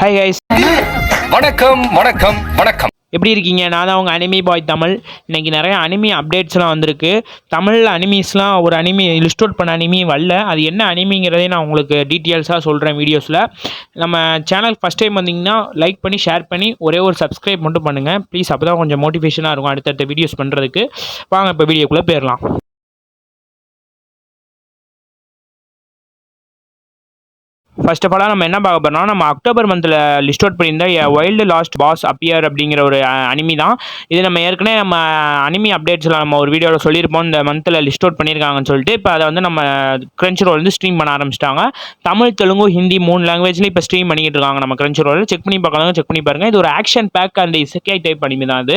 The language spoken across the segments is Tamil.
ஹாய் கைஸ் வணக்கம் வணக்கம் வணக்கம். எப்படி இருக்கீங்க? நான் தான் உங்கள் அனிமி பாய் தமிழ். இன்னைக்கு நிறைய அனிமி அப்டேட்ஸ்லாம் வந்திருக்கு. தமிழில் அனிமீஸ்லாம் ஒரு அனிமி லிஸ்ட் அவுட் பண்ண அனிமி வரல. அது என்ன அனிமிங்கிறதே நான் உங்களுக்கு டீட்டெயில்ஸாக சொல்கிறேன் வீடியோஸில் நம்ம சேனல் ஃபஸ்ட் டைம் வந்தீங்கன்னா லைக் பண்ணி ஷேர் பண்ணி ஒரே ஒரு சப்ஸ்கிரைப் மட்டும் பண்ணுங்கள் ப்ளீஸ் அப்போ தான் கொஞ்சம் மோட்டிவேஷனாக இருக்கும் அடுத்தடுத்த வீடியோஸ் பண்ணுறதுக்கு வாங்க இப்போ வீடியோக்குள்ளே போயிடலாம். ஃபர்ஸ்ட் ஆஃப் ஆலாக நம்ம என்ன பார்க்க போகிறோம்னா நம்ம அக்டோபர் மந்தில் லிஸ்ட் அவுட் பண்ணியிருந்த வைல்டு லாஸ்ட் பாஸ் அப்பியர் அப்படிங்கிற ஒரு அனிமி தான். இது நம்ம ஏற்கனவே நம்ம அனிமி அப்டேட்ஸில் நம்ம ஒரு வீடியோவில் சொல்லியிருப்போம். இந்த மந்தில் லிஸ்ட் அவுட் பண்ணியிருக்காங்கன்னு சொல்லிட்டு இப்போ அதை வந்து நம்ம கிரன்ச் ரோல் வந்து ஸ்ட்ரீம் பண்ண ஆரம்பிச்சிட்டாங்க. தமிழ் தெலுங்கு ஹிந்தி மூணு லாங்குவேஜ்லேயும் இப்போ ஸ்ட்ரீம் பண்ணிக்கிட்டு இருக்காங்க நம்ம கிரன்ச் ரோலில் செக் பண்ணி பார்க்கலாம் செக் பண்ணி பாருங்கள் இது ஒரு ஆக்ஷன் பேக் அந்த இசைக்காய் டைப் அனிமி தான் அது.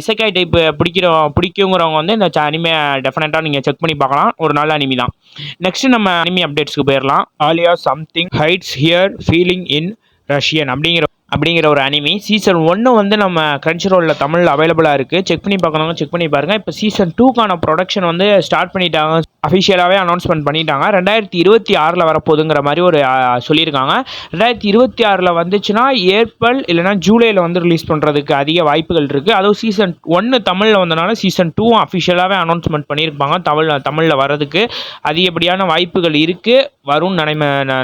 இசைக்காய் டைப் பிடிக்கிற பிடிக்குங்கிறவங்க வந்து இந்த அனிமே டெஃபினட்டாக நீங்கள் செக் பண்ணி பார்க்கலாம். ஒரு நல்ல அனிமி தான். நெக்ஸ்ட் நம்ம அனிமி அப்டேட்ஸ்க்கு போயிடலாம். Alya something something hides here feeling in Russian அப்படிங்கிற அப்படிங்கிற ஒரு அனிமி சீசன் ஒன்று வந்து நம்ம கிரன்ச் ரோலில் தமிழில் அவைலபிளாக இருக்குது செக் பண்ணி பார்க்கணுங்க செக் பண்ணி பாருங்கள் இப்போ சீசன் டூக்கான ப்ரொடக்ஷன் வந்து ஸ்டார்ட் பண்ணிட்டாங்க. அஃபிஷியலாகவே அனௌன்ஸ்மெண்ட் பண்ணிட்டாங்க. ரெண்டாயிரத்தி இருபத்தி ஆறில் வரப்போகுதுங்கிற மாதிரி ஒரு சொல்லியிருக்காங்க. ரெண்டாயிரத்தி இருபத்தி ஆறில் வந்துச்சுன்னா ஏப்ரல் இல்லைனா ஜூலையில் வந்து ரிலீஸ் பண்ணுறதுக்கு அதிக வாய்ப்புகள் இருக்குது அதுவும் சீசன் ஒன்று தமிழில் வந்தனால சீசன் டூவும் அஃபிஷியலாகவே அனௌன்ஸ்மெண்ட் பண்ணியிருப்பாங்க. தமிழ் தமிழில் வரதுக்கு அதிகப்படியான வாய்ப்புகள் இருக்குது வரும்னு நினை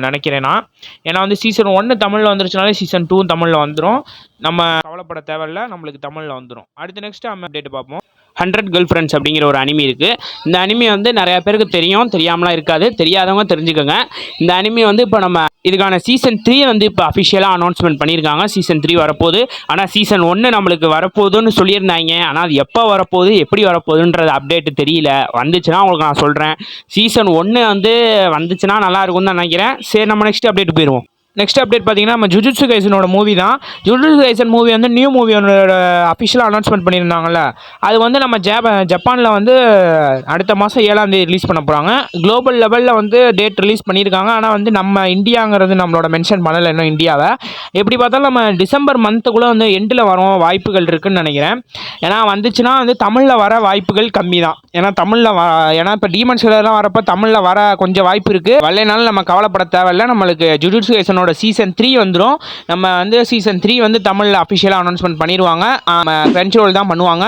நினைக்கிறேன் நான். ஏன்னா வந்து சீசன் ஒன்று தமிழில் வந்துருச்சுனாலே சீசன் டூ தமிழில் வந்துடும் நம்ம கவலைப்பட தேவையில்ல நம்மளுக்கு தமிழில் வந்துடும் அடுத்து நெக்ஸ்ட் நம்ம அப்டேட் பார்ப்போம். ஹண்ட்ரட் கேர்ள் ஃப்ரெண்ட்ஸ் அப்படிங்கிற ஒரு அனிமி இருக்குது இந்த அனிமி வந்து நிறையா பேருக்கு தெரியும் தெரியாமலாம் இருக்காது. தெரியாதவங்க தெரிஞ்சுக்கோங்க. இந்த அனிமி வந்து இப்போ நம்ம இதுக்கான சீசன் த்ரீ வந்து இப்போ அஃபிஷியலாக அனௌன்ஸ்மெண்ட் பண்ணியிருக்காங்க. சீசன் த்ரீ வரப்போகுது. ஆனால் சீசன் ஒன்று நம்மளுக்கு வரப்போகுதுன்னு சொல்லியிருந்தாங்க. ஆனால் அது எப்போ வரப்போகுது எப்படி வரப்போகுதுன்றது அப்டேட் தெரியல. வந்துச்சுன்னா உங்களுக்கு நான் சொல்கிறேன் சீசன் ஒன்று வந்து வந்துச்சுன்னா நல்லா இருக்கும்னு தான் நினைக்கிறேன். சரி நம்ம நெக்ஸ்ட் அப்டேட் போயிடுவோம் நெக்ஸ்ட் அப்டேட் பார்த்தீங்கன்னா நம்ம ஜுஜுட்சு கைசனோட மூவி தான். ஜுஜுட்சு கைசன் மூவி வந்து நியூ மூவி ஒன்னோட அஃபிஷியலாக அனௌன்ஸ்மெண்ட் பண்ணியிருந்தாங்கல்ல. அது வந்து நம்ம ஜாப ஜப்பானில் வந்து அடுத்த மாதம் ஏழாம் தேதி ரிலீஸ் பண்ண போகிறாங்க குளோபல் லெவலில் வந்து டேட் ரிலீஸ் பண்ணியிருக்காங்க. ஆனால் வந்து நம்ம இந்தியாங்கிறது நம்மளோட மென்ஷன் பண்ணலை இன்னும் இந்தியாவை. எப்படி பார்த்தாலும் நம்ம டிசம்பர் மந்த்துக்குள்ளே வந்து எண்டில் வரும் வாய்ப்புகள் இருக்குதுன்னு நினைக்கிறேன். ஏன்னா வந்துச்சுன்னா வந்து தமிழில் வர வாய்ப்புகள் கம்மி தான். ஏன்னா தமிழில் வ ஏன்னா இப்போ டீமன் சிலர்லாம் வரப்போ தமிழில் வர கொஞ்சம் வாய்ப்பு இருக்குது வரலைனாலும் நம்ம கவலைப்பட தேவையில்ல. நம்மளுக்கு ஜுஜுட்சு கைசனோட சீசன் த்ரீ வந்துடும் நம்ம வந்து சீசன் த்ரீ வந்து தமிழில் அஃபிஷியலாக அனௌன்ஸ்மெண்ட் பண்ணிடுவாங்க ஃப்ரெஞ்ச் ரோல் தான் பண்ணுவாங்க.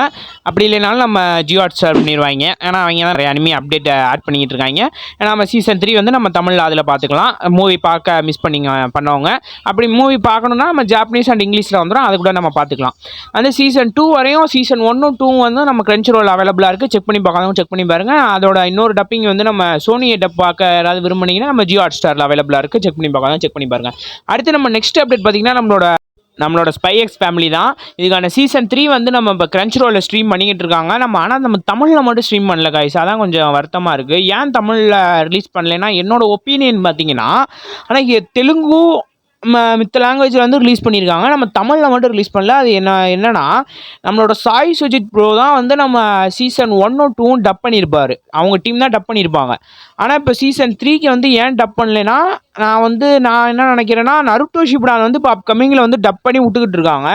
அப்படி இல்லைனாலும் நம்ம ஜியோ ஹாட் ஸ்டார் பண்ணிடுவாங்க ஏன்னா அவங்க தான் நிறைய அனிமி அப்டேட் ஆட் பண்ணிக்கிட்டு இருக்காங்க. ஏன்னா நம்ம சீசன் த்ரீ வந்து நம்ம தமிழில் அதில் பார்த்துக்கலாம் மூவி பார்க்க மிஸ் பண்ணிங்க பண்ணவங்க. அப்படி மூவி பார்க்கணுன்னா நம்ம ஜாப்பனீஸ் அண்ட் இங்கிலீஷில் வந்துடும் அது கூட நம்ம பார்த்துக்கலாம் அந்த சீசன் டூ வரையும் சீசன் ஒன்னும் டூ வந்து நம்ம கிரன்ச் ரோல் அவைலபிளாக இருக்குது செக் பண்ணி பார்க்காதவங்க செக் பண்ணி பாருங்கள் அதோட இன்னொரு டப்பிங் வந்து நம்ம சோனியை டப் பார்க்க யாராவது விரும்புனீங்கன்னா நம்ம ஜியோ ஹாட் ஸ்டாரில் அவைலபிளாக இருக்குது செக் பண்ணி பார்க்காதவங்க செக் பண்ணி பாருங்கள் பாருங்கள் அடுத்து நம்ம நெக்ஸ்ட் அப்டேட் பார்த்தீங்கன்னா நம்மளோட நம்மளோட ஸ்பைஎக்ஸ் ஃபேமிலி தான். இதுக்கான சீசன் த்ரீ வந்து நம்ம இப்போ கிரன்ச் ரோலில் ஸ்ட்ரீம் பண்ணிக்கிட்டு இருக்காங்க. நம்ம ஆனால் நம்ம தமிழில் மட்டும் ஸ்ட்ரீம் பண்ணல காய்ஸ் அதான் கொஞ்சம் வருத்தமாக இருக்குது ஏன் தமிழில் ரிலீஸ் பண்ணலைன்னா என்னோடய ஒப்பீனியன் பார்த்தீங்கன்னா ஆனால் தெலுங்கு ம- மித்த லாங்குவேஜில் வந்து ரிலீஸ் பண்ணியிருக்காங்க நம்ம தமிழில் மட்டும் ரிலீஸ் பண்ணல. அது என்ன என்னென்னா நம்மளோட சாய் சுஜித் ப்ரோ தான் வந்து நம்ம சீசன் ஒன்னும் டூவும் டப் பண்ணியிருப்பார் அவங்க டீம் தான் டப் பண்ணியிருப்பாங்க ஆனால் இப்போ சீசன் த்ரீக்கு வந்து ஏன் டப் பண்ணலைன்னா நான் வந்து நான் என்ன நினைக்கிறேன்னா நருட்டோ ஷிப்டான் வந்து இப்போ அப்கமிங்கில் வந்து டப் பண்ணி விட்டுக்கிட்டு இருக்காங்க.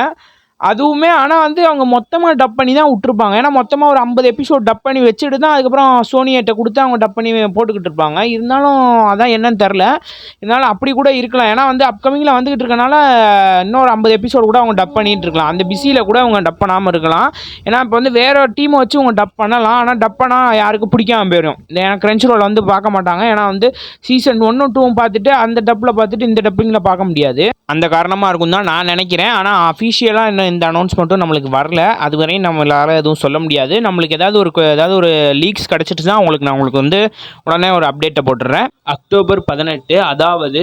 அதுவுமே ஆனால் வந்து அவங்க மொத்தமாக டப் பண்ணி தான் விட்டுருப்பாங்க. ஏன்னா மொத்தமாக ஒரு ஐம்பது எபிசோட் டப் பண்ணி வச்சுட்டு தான் அதுக்கப்புறம் சோனியிட்ட கொடுத்து அவங்க டப் பண்ணி போட்டுக்கிட்டு இருப்பாங்க. இருந்தாலும் அதான் என்னன்னு தெரில இருந்தாலும் அப்படி கூட இருக்கலாம். ஏன்னா வந்து அப்கமிங்கில் வந்துக்கிட்டு இருக்கனால இன்னொரு ஐம்பது எபிசோடு கூட அவங்க டப் பண்ணிகிட்டு இருக்கலாம். அந்த பிஸியில் கூட அவங்க டப் பண்ணாமல் இருக்கலாம். ஏன்னா இப்போ வந்து வேறு டீமை வச்சு அவங்க டப் பண்ணலாம். ஆனால் டப் பண்ணால் யாருக்கும் பிடிக்காம போயிடும் ஏன்னா கிரன்ச் ரோல் வந்து பார்க்க மாட்டாங்க. ஏன்னா வந்து சீசன் ஒன்றும் டூவும் பார்த்துட்டு அந்த டப்பில் பார்த்துட்டு இந்த டப்பிங்கில் பார்க்க முடியாது. அந்த காரணமாக இருக்கும் தான் நான் நினைக்கிறேன். ஆனால் அஃபிஷியலாக என்ன இந்த அனௌன்ஸ்மெண்ட்டும் நம்மளுக்கு வரல. அது வரையும் நம்மளால எதுவும் சொல்ல முடியாது. நம்மளுக்கு ஏதாவது ஒரு ஏதாவது ஒரு லீக்ஸ் கிடச்சிட்டு தான் உங்களுக்கு நான் உங்களுக்கு வந்து உடனே ஒரு அப்டேட்டை போட்டுடுறேன் அக்டோபர் பதினெட்டு அதாவது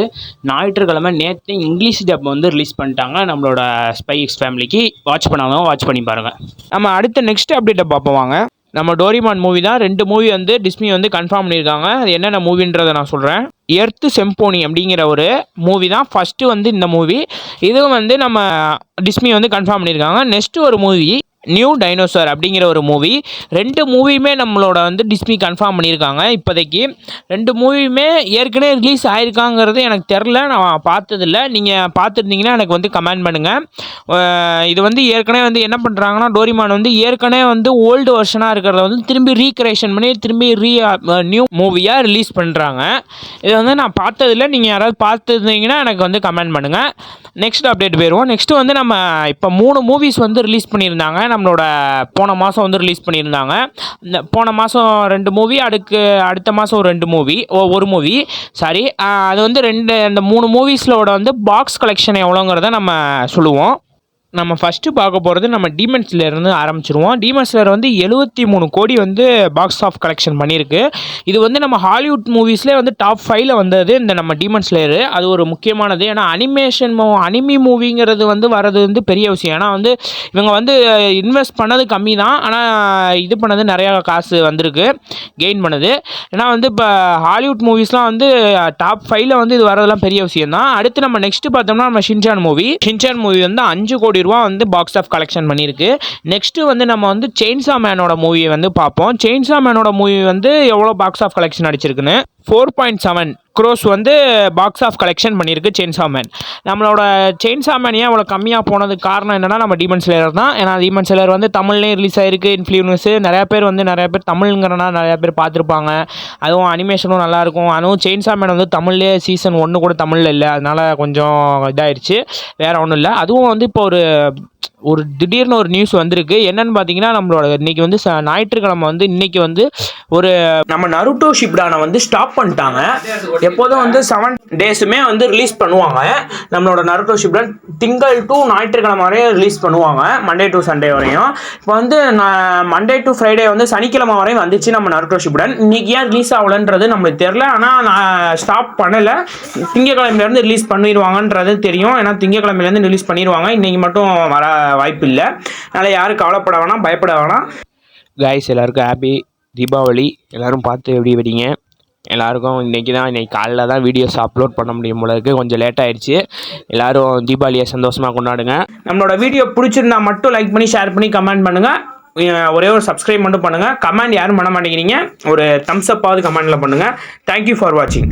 ஞாயிற்றுக்கிழமை நேற்று இங்கிலீஷ் டப் வந்து ரிலீஸ் பண்ணிட்டாங்க நம்மளோட ஸ்பைக்ஸ் ஃபேமிலிக்கு வாட்ச் பண்ணாமல் வாட்ச் பண்ணி பாருங்கள் நம்ம அடுத்த நெக்ஸ்ட் அப்டேட்டை பார்ப்போம் வாங்க. நம்ம டோரிமான் மூவி தான். ரெண்டு மூவி வந்து டிஸ்னி வந்து கன்ஃபார்ம் பண்ணியிருக்காங்க. அது என்னென்ன மூவின்றதை நான் சொல்கிறேன் எர்த்து செம்போனி அப்படிங்கிற ஒரு மூவி தான். ஃபஸ்ட்டு வந்து இந்த மூவி இதுவும் வந்து நம்ம டிஸ்மி வந்து கன்ஃபார்ம் பண்ணியிருக்காங்க. நெக்ஸ்ட்டு ஒரு மூவி நியூ டைனோசர் அப்படிங்கிற ஒரு மூவி ரெண்டு மூவியுமே நம்மளோட வந்து டிஸ்னி கன்ஃபார்ம் பண்ணியிருக்காங்க. இப்போதைக்கு ரெண்டு மூவியுமே ஏற்கனவே ரிலீஸ் ஆயிருக்காங்கிறது எனக்கு தெரில நான் பார்த்ததில்ல. நீங்கள் பார்த்துருந்தீங்கன்னா எனக்கு வந்து கமெண்ட் பண்ணுங்கள் இது வந்து ஏற்கனவே வந்து என்ன பண்ணுறாங்கன்னா டோரிமான் வந்து ஏற்கனவே வந்து ஓல்டு வெர்ஷனாக இருக்கிறத வந்து திரும்பி ரீக்ரியேஷன் பண்ணி திரும்பி ரீ நியூ மூவியாக ரிலீஸ் பண்ணுறாங்க இதை வந்து நான் பார்த்ததில்ல. நீங்கள் யாராவது பார்த்துருந்தீங்கன்னா எனக்கு வந்து கமெண்ட் பண்ணுங்கள் நெக்ஸ்ட் அப்டேட் போயிடுவோம். நெக்ஸ்ட்டு வந்து நம்ம இப்போ மூணு மூவிஸ் வந்து ரிலீஸ் பண்ணியிருந்தாங்க. நம்மளோட போன மாதம் வந்து ரிலீஸ் பண்ணியிருந்தாங்க. இந்த போன மாதம் ரெண்டு மூவி அடுக்கு அடுத்த மாதம் ஒரு ரெண்டு மூவி ஓ ஒரு மூவி சாரி அது வந்து ரெண்டு அந்த மூணு மூவிஸிலோட வந்து பாக்ஸ் கலெக்ஷன் எவ்வளோங்கிறத நம்ம சொல்லுவோம். நம்ம ஃபஸ்ட்டு பார்க்க போகிறது நம்ம டீமன் ஆரம்பிச்சிருவோம். டீமன் வந்து எழுபத்தி மூணு கோடி வந்து பாக்ஸ் ஆஃப் கலெக்ஷன் பண்ணியிருக்கு. இது வந்து நம்ம ஹாலிவுட் மூவிஸ்லேயே வந்து டாப் ஃபைவ்ல வந்தது இந்த நம்ம டீமன்ஸ்லேயர் அது ஒரு முக்கியமானது. ஏன்னா அனிமேஷன் மூ அனிமி மூவிங்கிறது வந்து வர்றது வந்து பெரிய விஷயம். ஏன்னா வந்து இவங்க வந்து இன்வெஸ்ட் பண்ணது கம்மி தான். ஆனால் இது பண்ணது நிறையா காசு வந்திருக்கு. கெயின் பண்ணுது. ஏன்னா வந்து இப்போ ஹாலிவுட் மூவிஸ்லாம் வந்து டாப் ஃபைவ்ல வந்து இது வரதெல்லாம் பெரிய விஷயம் தான். அடுத்து நம்ம நெக்ஸ்ட் பார்த்தோம்னா நம்ம ஷின்சான் மூவி ஷின்சான் மூவி வந்து அஞ்சு கோடி ரூபா வந்து பாக்ஸ் ஆஃப் கலெக்ஷன் பண்ணியிருக்கு. நெக்ஸ்ட்டு வந்து நம்ம வந்து செயின்சா மேனோட மூவியை வந்து பார்ப்போம். செயின்சா மேனோட மூவி வந்து எவ்வளோ பாக்ஸ் ஆஃப் கலெக்ஷன் அடிச்சிருக்குன்னு? ஃபோர் பாயிண்ட் செவன் க்ரோஸ் வந்து பாக்ஸ் ஆஃப் கலெக்ஷன் பண்ணியிருக்கு செயின்சா மேன் நம்மளோட செயின்சா மேன் ஏன் அவ்வளோ கம்மியாக போனதுக்கு காரணம் என்னென்னா நம்ம டீமன் சிலர் தான். ஏன்னா டீமன் சிலர் வந்து தமிழ்லேயும் ரிலீஸ் ஆகிருக்கு இன்ஃப்ளூன்ஸு நிறையா பேர் வந்து நிறையா பேர் தமிழ்ங்கிறனா நிறையா பேர் பார்த்துருப்பாங்க. அதுவும் அனிமேஷனும் நல்லாயிருக்கும். அதுவும் செயின்சா மேன் வந்து தமிழ்லேயே சீசன் ஒன்று கூட தமிழில் இல்லை. அதனால் கொஞ்சம் இதாயிருச்சு. வேறு ஒன்றும் இல்லை. அதுவும் வந்து இப்போ ஒரு ஒரு திடீர்னு ஒரு நியூஸ் வந்திருக்கு. என்னன்னு பார்த்தீங்கன்னா நம்மளோட இன்னைக்கு வந்து ச- ஞாயிற்றுக்கிழமை வந்து இன்னைக்கு வந்து ஒரு நம்ம நருட்டோ ஷிப்டானை வந்து ஸ்டாப் பண்ணிட்டாங்க. எப்போதும் வந்து செவன் டேஸுமே வந்து ரிலீஸ் பண்ணுவாங்க. நம்மளோட நருட்டோ ஷிப்டான் திங்கள் டு ஞாயிற்றுக்கிழமை வரையும் ரிலீஸ் பண்ணுவாங்க. மண்டே டு சண்டே வரையும். இப்போ வந்து மண்டே டு ஃப்ரைடே வந்து சனிக்கிழமை வரையும் வந்துச்சு நம்ம நருட்டோ ஷிப்டான். இன்னைக்கு ஏன் ரிலீஸ் ஆகலன்றது நம்மளுக்கு தெரில ஆனால் நான் ஸ்டாப் பண்ணலை. திங்கக்கிழமையிலேருந்து ரிலீஸ் பண்ணிடுவாங்கன்றது தெரியும். ஏன்னா திங்கக்கிழமையிலேருந்து ரிலீஸ் பண்ணிடுவாங்க. இன்னைக்கு மட்டும் வர வாய்ப்பு இல்லை அதனால் யாரும் கவலைப்பட வேணாம் பயப்பட வேணாம். கைஸ் எல்லாருக்கும் ஹாப்பி தீபாவளி. எல்லாரும் பார்த்து எப்படி வெடிங்க எல்லாருக்கும் இன்றைக்கி தான் இன்றைக்கி காலைல தான் வீடியோஸ் அப்லோட் பண்ண முடியும் போல இருக்குது கொஞ்சம் லேட் ஆயிடுச்சு. எல்லாரும் தீபாவளியை சந்தோஷமாக கொண்டாடுங்க. நம்மளோட வீடியோ பிடிச்சிருந்தா மட்டும் லைக் பண்ணி ஷேர் பண்ணி கமெண்ட் பண்ணுங்கள் ஒரே ஒரு சப்ஸ்கிரைப் மட்டும் பண்ணுங்கள் கமெண்ட் யாரும் பண்ண மாட்டேங்கிறீங்க. ஒரு தம்ஸ் அப்பாவது கமெண்டில் பண்ணுங்கள் தேங்க்யூ ஃபார் வாட்சிங்